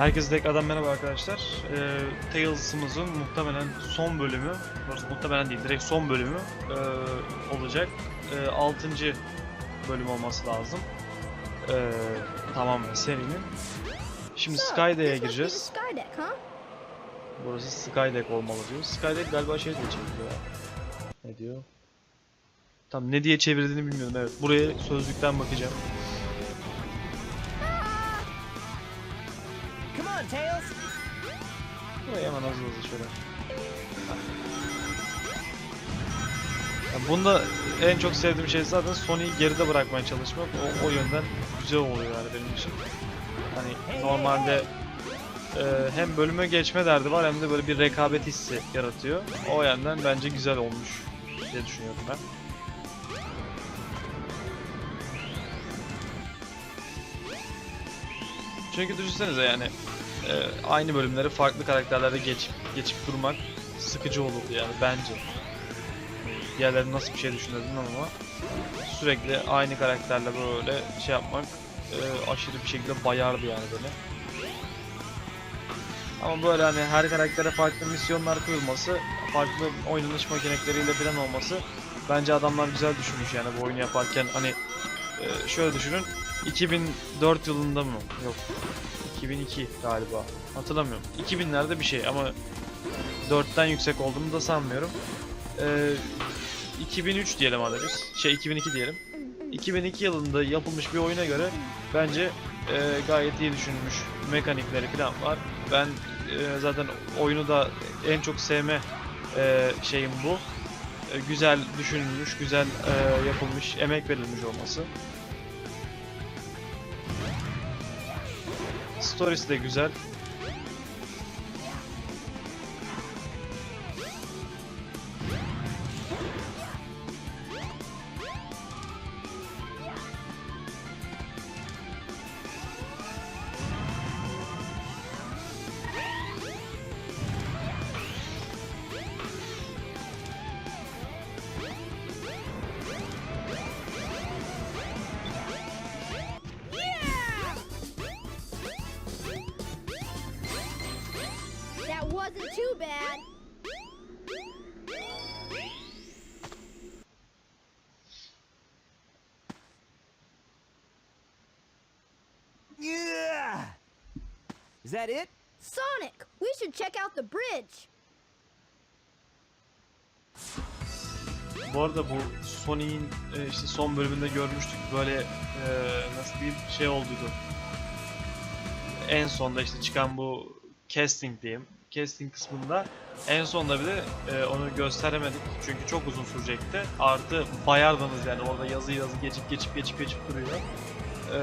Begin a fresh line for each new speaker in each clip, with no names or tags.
Herkese tekrardan merhaba arkadaşlar. Ee, Tales'ımızın muhtemelen son bölümü, doğrusu muhtemelen değil, direkt son bölümü ee, olacak. Ee, 6. bölüm olması lazım. Ee, tamamen serinin. Şimdi
the
gireceğiz. Burası Skydeck olmalı diyor. Skydeck galiba şey diye çeviriyor. Ne diyor? Tam ne diye çevirdiğini bilmiyorum evet. Buraya sözlükten bakacağım. Buraya hemen hızlı hızlı şöyle. Ya bunda en çok sevdiğim şey zaten Sony'yi geride bırakmaya çalışmak. O, o yönden güzel oluyor yani benim için. Hani normalde e, hem bölüme geçme derdi var hem de böyle bir rekabet hissi yaratıyor. O yönden bence güzel olmuş diye düşünüyorum ben. Çünkü düşünsenize yani e, aynı bölümleri farklı karakterlerde geçip geçip durmak sıkıcı olurdu yani bence. Diğerleri nasıl bir şey düşünürdüm ama sürekli aynı karakterle böyle şey yapmak e, aşırı bir şekilde bayardı yani beni. Ama böyle hani her karaktere farklı misyonlar koyulması, farklı oynanış mekanikleriyle falan olması bence adamlar güzel düşünmüş yani bu oyunu yaparken hani e, şöyle düşünün 2004 yılında mı? Yok 2002 galiba. Hatırlamıyorum. 2000'lerde bir şey ama 4'ten yüksek olduğunu da sanmıyorum. Ee, 2003 diyelim hadi biz. Şey 2002 diyelim. 2002 yılında yapılmış bir oyuna göre bence e, gayet iyi düşünülmüş mekanikleri falan var. Ben e, zaten oyunu da en çok sevme e, şeyim bu. E, güzel düşünülmüş, güzel e, yapılmış, emek verilmiş olması. Story'si de güzel.
Is that it?
Sonic, we should check out the bridge.
Bu arada bu Sony'in e, işte son bölümünde görmüştük böyle e, nasıl diyeyim şey olduydu. En sonda işte çıkan bu casting diyeyim. Casting kısmında en sonda bile e, onu gösteremedik çünkü çok uzun sürecekti. Artı bayardınız yani orada yazı yazı geçip geçip geçip geçip duruyor. E,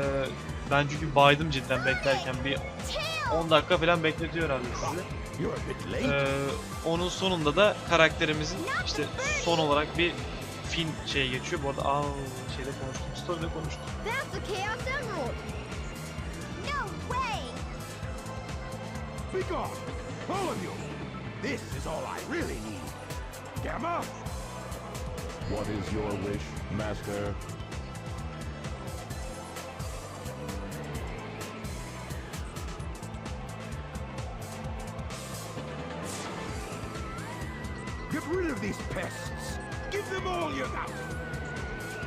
ben çünkü baydım cidden beklerken bir 10 dakika falan bekletiyor herhalde sizi. Ee, onun sonunda da karakterimizin işte son olarak bir film şey geçiyor. Bu arada aa şeyde konuştum, story'de konuştum.
That's the Chaos Emerald. No way.
Be gone! All of you! This is all I really need. Gamma?
What is your wish, Master?
Rid of these pests! Give them all you got!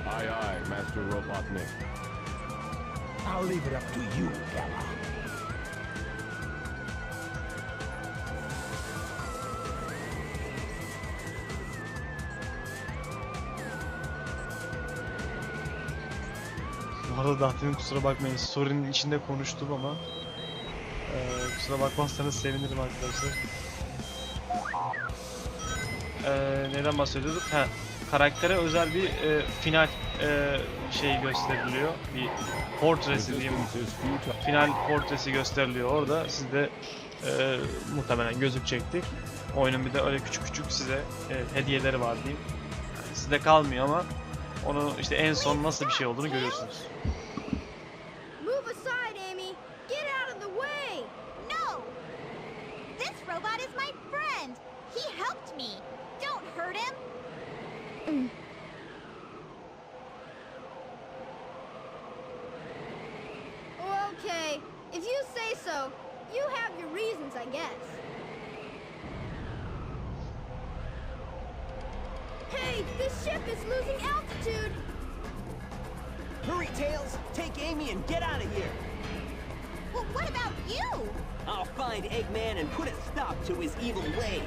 Aye, aye, Master Robotnik.
I'll leave it up to you.
Bu arada Dahti'nin kusura bakmayın. Story'nin içinde konuştum ama ee, kusura bakmazsanız sevinirim arkadaşlar. Ee, neden bahsediyorduk? Ha, karaktere özel bir e, final e, şeyi gösteriliyor. Bir portresi diyeyim. Final portresi gösteriliyor orada. Siz de e, muhtemelen gözükecektir. Oyunun bir de öyle küçük küçük size e, hediyeleri var diyeyim. Yani sizde kalmıyor ama onu işte en son nasıl bir şey olduğunu görüyorsunuz.
Ship is losing altitude!
Hurry, Tails! Take Amy and get out of here!
Well, what about you?
I'll find Eggman and put a stop to his evil ways.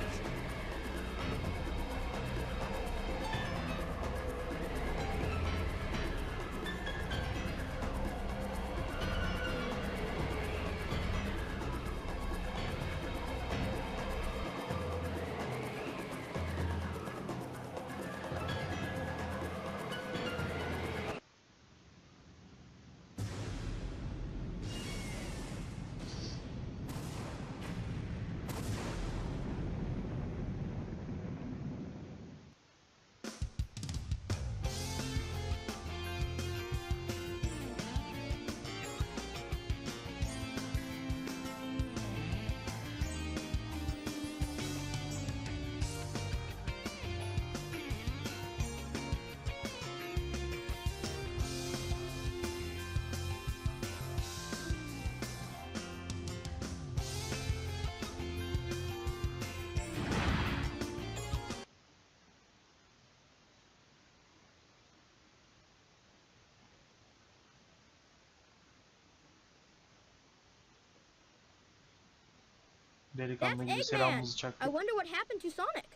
Delikanlı
That's
gibi
Eggman!
selamımızı
I wonder what happened to Sonic.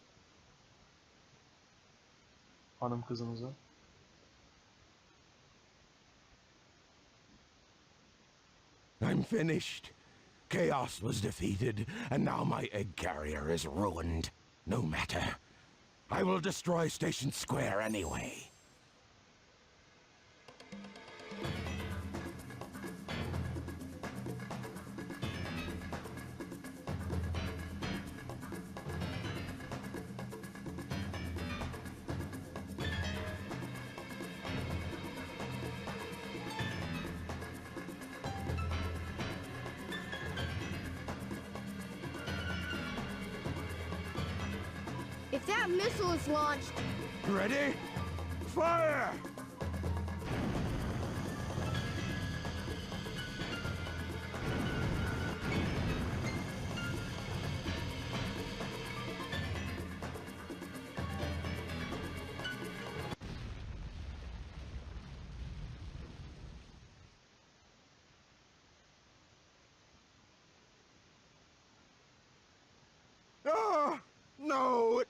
hanım kızımıza.
I'm finished. Chaos was defeated, and now my egg carrier is ruined. No matter. I will destroy Station Square anyway.
That missile is launched,
Ready? Fire!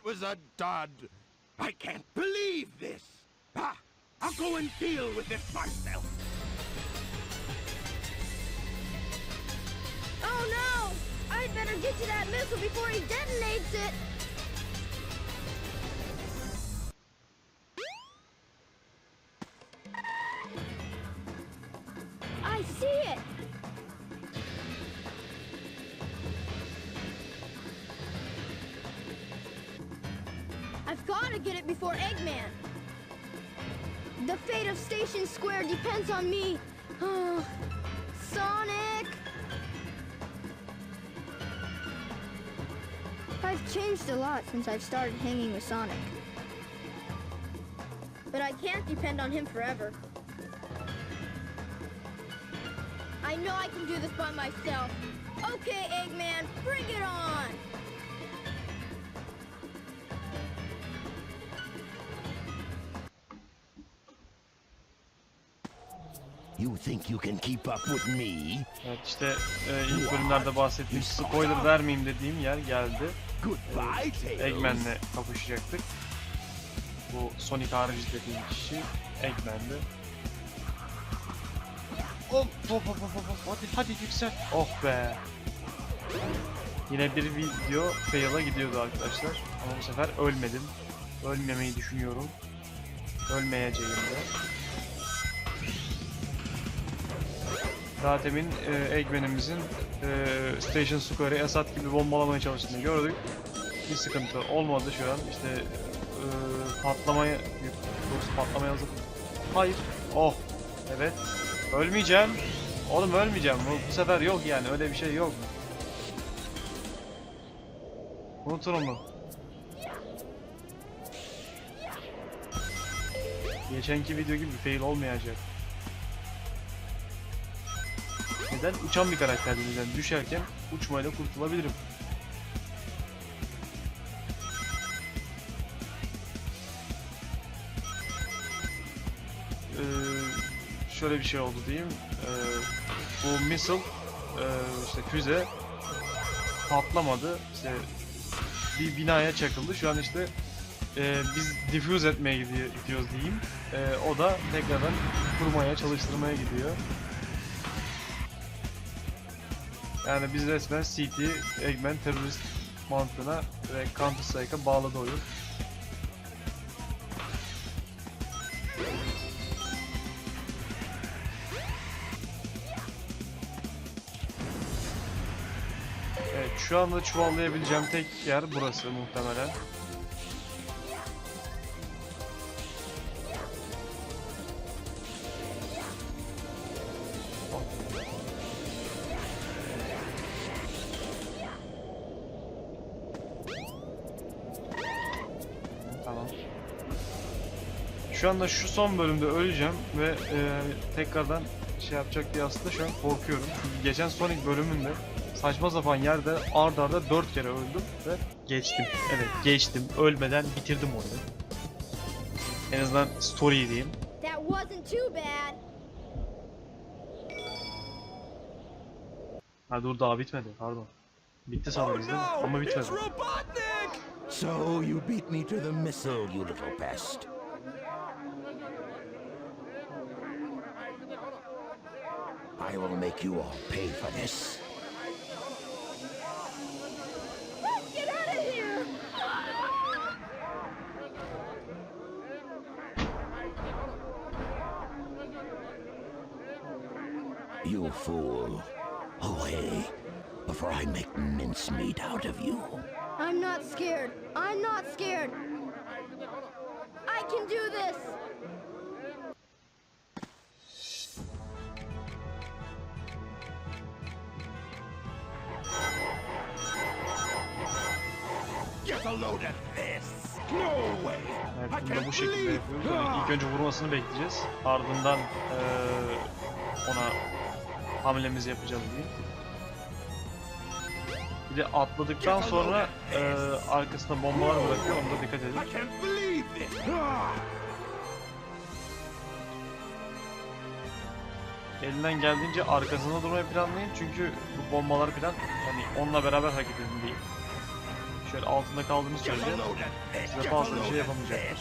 Was a dud. I can't believe this. Ah, I'll go and deal with this myself.
oh no! I'd better get to that missile before he detonates it! I've changed a lot since I've started hanging with Sonic. But I can't depend on him forever. I know I can do this by myself. Okay, Eggman, bring it on!
Think you can keep up with me?
Evet işte e, ilk bölümlerde bahsettiğim spoiler vermeyeyim dediğim yer geldi.
Goodbye, Tails.
Eggman'le kapışacaktık. Bu Sonic harici dediğim kişi Eggman'di. Hop hop hop hop hop hadi hadi yüksel. Oh be. Yine bir video fail'a gidiyordu arkadaşlar. Ama bu sefer ölmedim. Ölmemeyi düşünüyorum. Ölmeyeceğim de. Daha e, Eggman'imizin e, Station Square'ı Esat gibi bombalamaya çalıştığını gördük. Bir sıkıntı olmadı şu an. İşte e, patlamaya doğrusu patlamaya hazır. Hayır. Oh. Evet. Ölmeyeceğim. Oğlum ölmeyeceğim. Bu, bu sefer yok yani. Öyle bir şey yok. Unutun onu. Geçenki video gibi fail olmayacak. Neden uçan bir karakter. Yani düşerken uçmayla kurtulabilirim. Ee, şöyle bir şey oldu diyeyim. Ee, bu missile e, işte füze patlamadı. İşte bir binaya çakıldı. Şu an işte e, biz diffuse etmeye gidiyor, gidiyoruz diyeyim. E, o da tekrardan kurmaya, çalıştırmaya gidiyor. Yani biz resmen CT, Eggman terörist mantığına ve Counter Strike'a bağladı oyun. Evet, şu anda çuvallayabileceğim tek yer burası muhtemelen. Şu anda şu son bölümde öleceğim ve e, tekrardan şey yapacak diye aslında şu an korkuyorum. Çünkü geçen Sonic bölümünde saçma sapan yerde ard arda 4 kere öldüm ve geçtim. Evet geçtim. Ölmeden bitirdim oyunu. En azından story diyeyim. Ha dur daha bitmedi pardon. Bitti sanırız değil mi? Ama bitmedi.
So you beat me to the missile, you little pest. I will make you all pay for this.
Get out of here!
You fool. Away, before I make mincemeat out of you.
I'm not scared. I'm not scared. I can do this.
Evet, bunu da bu şekilde yapıyoruz. Yani ilk önce vurmasını bekleyeceğiz. Ardından eee, ona hamlemizi yapacağız diyeyim. Bir de atladıktan sonra eee arkasına bombalar bırakıyor. Ona da dikkat edin. Elinden geldiğince arkasında durmayı planlayın. Çünkü bu bombalar falan yani onunla beraber hareket edin değil. Şöyle altında
a
sürece size fazla bir şey yapamayacaktır.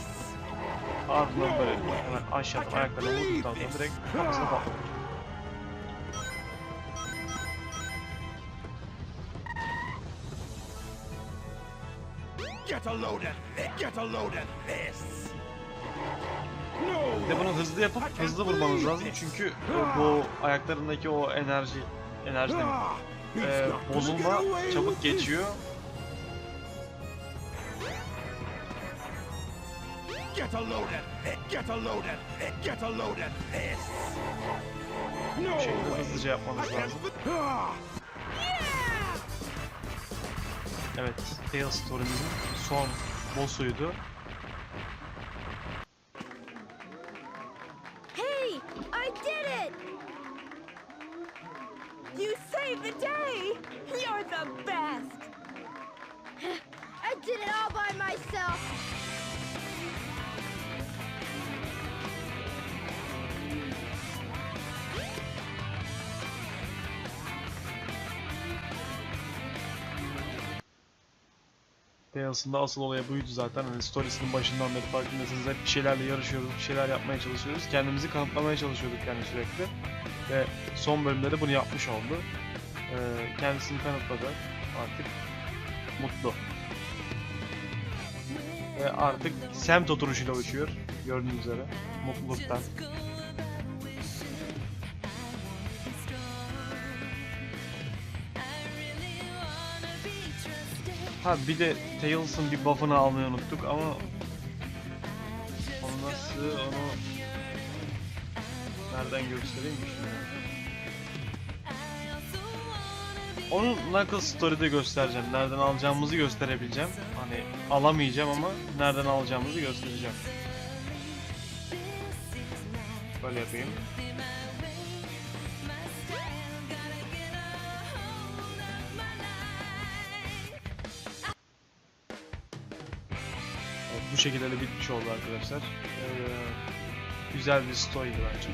Ardından böyle hemen aşağıdan ayaklarına vurduktan sonra direkt kafasına patlatır.
Get a load of! Get a load of this!
Bir de bunu hızlı yapıp hızlı vurmanız lazım çünkü bu ayaklarındaki o enerji enerji e, bozulma çabuk geçiyor.
Get a load of this! Get a load of this! Get a load of this! No way!
hızlıca
can't
lazım.
Ah!
Evet, Tales Story'mizin son boss'uydu. Tales'ın da asıl olayı buydu zaten. Hani storiesinin başından beri farkındasınız. Hep bir şeylerle yarışıyoruz, bir şeyler yapmaya çalışıyoruz. Kendimizi kanıtlamaya çalışıyorduk yani sürekli. Ve son bölümde de bunu yapmış oldu. Ee, kendisini kanıtladı. Artık mutlu. Ve artık semt oturuşuyla uçuyor. Gördüğünüz üzere. Mutluluktan. Ha bir de Tails'ın bir buff'ını almayı unuttuk ama onu nasıl onu nereden göstereyim? Onu Knuckles Story'de göstereceğim. Nereden alacağımızı gösterebileceğim. Hani alamayacağım ama nereden alacağımızı göstereceğim. Böyle yapayım. Bu şekilde de bitmiş oldu arkadaşlar. Ee, güzel bir story'di bence.